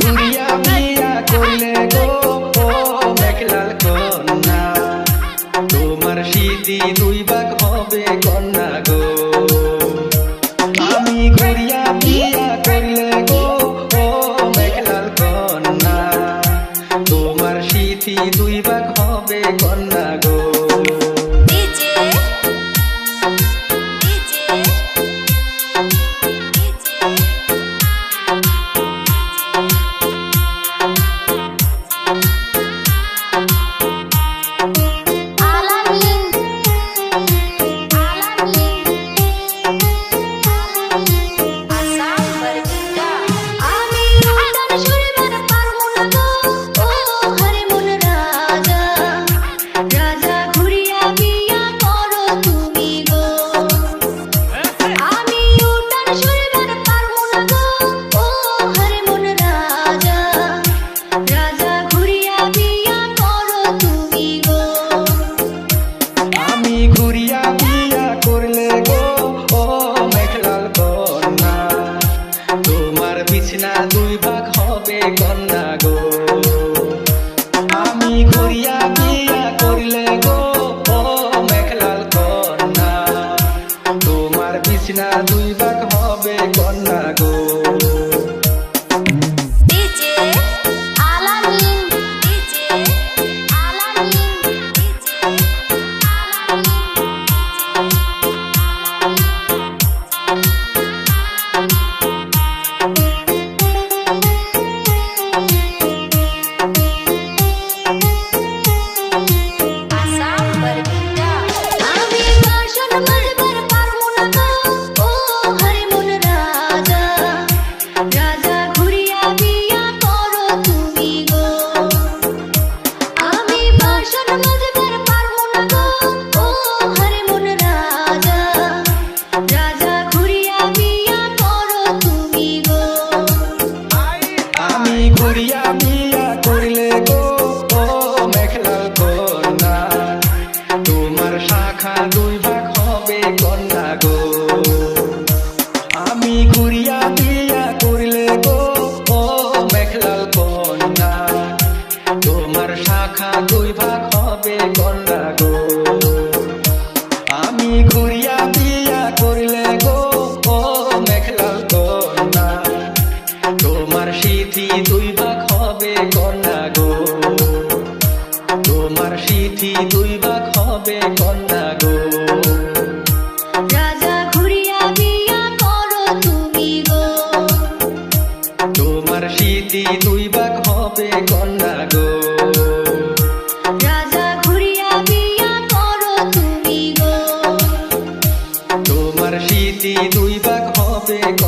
ঘুরিয়া ফিরিয়া করলে গো, ও মেঘলাল কন্যা। তোমার স্মৃতি দুই ভাগ হবে কন্যা গো। আমি ঘুরিয়া ফিরিয়া করলে গো, ও মেঘলাল আমার বিছনা দুই ভাগ হবে কন্যা গো। শাখা দুই ভাগ হবে গো। আমি ঘুরিয়া বিয়া করিলে গো, ও মেঘলাল কন্যা। তোমার সিথি দুই ভাগ হবে গন্ডা গো। তোমার সিথি দুই Jose